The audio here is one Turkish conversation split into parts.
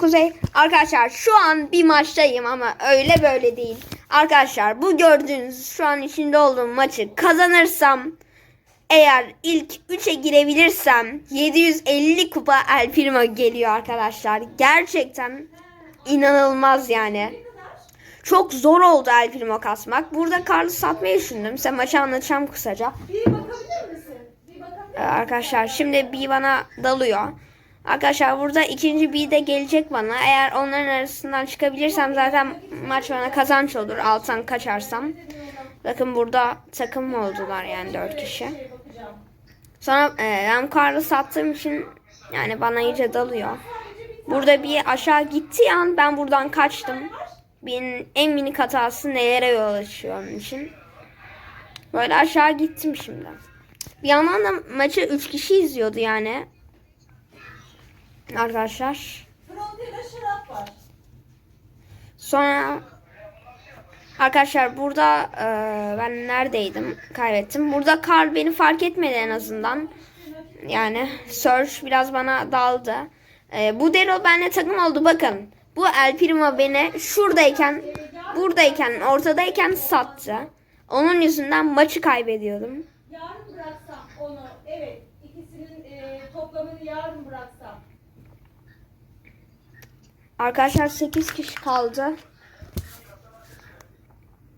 Kuzey arkadaşlar şu an bir maçtayım ama öyle böyle değil. Arkadaşlar bu gördüğünüz şu an içinde olduğum maçı kazanırsam eğer ilk 3'e girebilirsem 750 kupa El Primo geliyor arkadaşlar. Gerçekten inanılmaz yani. Çok zor oldu El Primo kasmak. Burada Carlos satmayı düşündüm. Size maçı anlatacağım kısaca. Bir bakabilir misin? Bir bakabilir Ee, Arkadaşlar şimdi bir bana dalıyor. Arkadaşlar burada ikinci bir de gelecek bana. Eğer onların arasından çıkabilirsem zaten maç bana kazanç olur. Alttan kaçarsam. Bakın burada takım oldular yani dört kişi. Sonra e, Carl'ı sattığım için yani bana iyice dalıyor. Burada bir aşağı gittiği an ben buradan kaçtım. Benim en minik hatası nelere yol açıyor onun için. Böyle aşağı gittim şimdi. Bir yandan da maçı 3 kişi izliyordu yani. Arkadaşlar. Frontier'de şarap var. Sonra arkadaşlar burada e, ben neredeydim? Kaybettim. Burada Carl beni fark etmedi en azından. Yani Search biraz bana daldı. E, bu Daryl benimle takım oldu bakın. Bu El Primo beni şuradayken, buradayken, ortadayken sattı. Onun yüzünden maçı kaybediyordum. Yarın bıraksam onu, evet ikisinin e, toplamını yarın bıraksam. Arkadaşlar 8 kişi kaldı.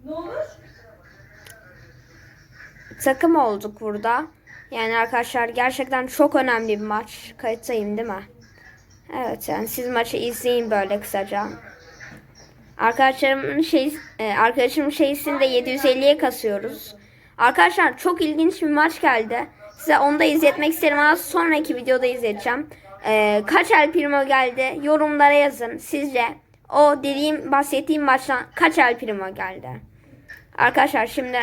Ne olur? takım olduk burada. Yani arkadaşlar gerçekten çok önemli bir maç. Kayıttayım değil mi? Evet yani siz maçı izleyin böyle kısaca. Arkadaşlarımın şey e, arkadaşımın şeysini de 750'ye kasıyoruz. Arkadaşlar çok ilginç bir maç geldi. Size onu da izletmek isterim ama sonraki videoda izleteceğim. E, kaç El Primo geldi? Yorumlara yazın. Sizce o dediğim bahsettiğim maçtan kaç El Primo geldi? Arkadaşlar şimdi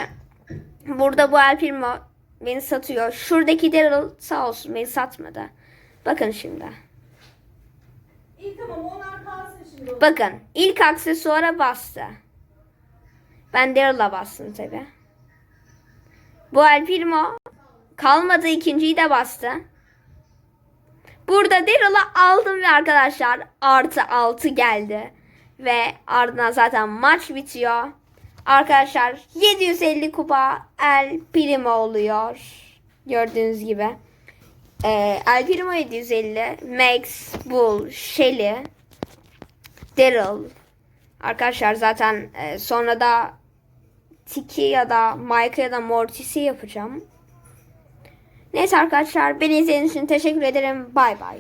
Burada bu El Primo beni satıyor. Şuradaki Daryl sağ olsun beni satmadı. Bakın şimdi. İyi tamam onlar kalsın şimdi. Bakın ilk aksesuara bastı. Ben Daryl'a bastım tabi. Bu El Primo kalmadı ikinciyi de bastı. Burada Daryl'ı aldım ve arkadaşlar artı 6 geldi. Ve ardından zaten maç bitiyor. Arkadaşlar 750 kupa El Primo oluyor. Gördüğünüz gibi. Ee, El Primo 750. Max, Bull, Shelly, Daryl. Arkadaşlar zaten e, sonra da Tiki ya da Mike ya da Mortis'i yapacağım. Neyse arkadaşlar beni izlediğiniz için teşekkür ederim. Bay bay.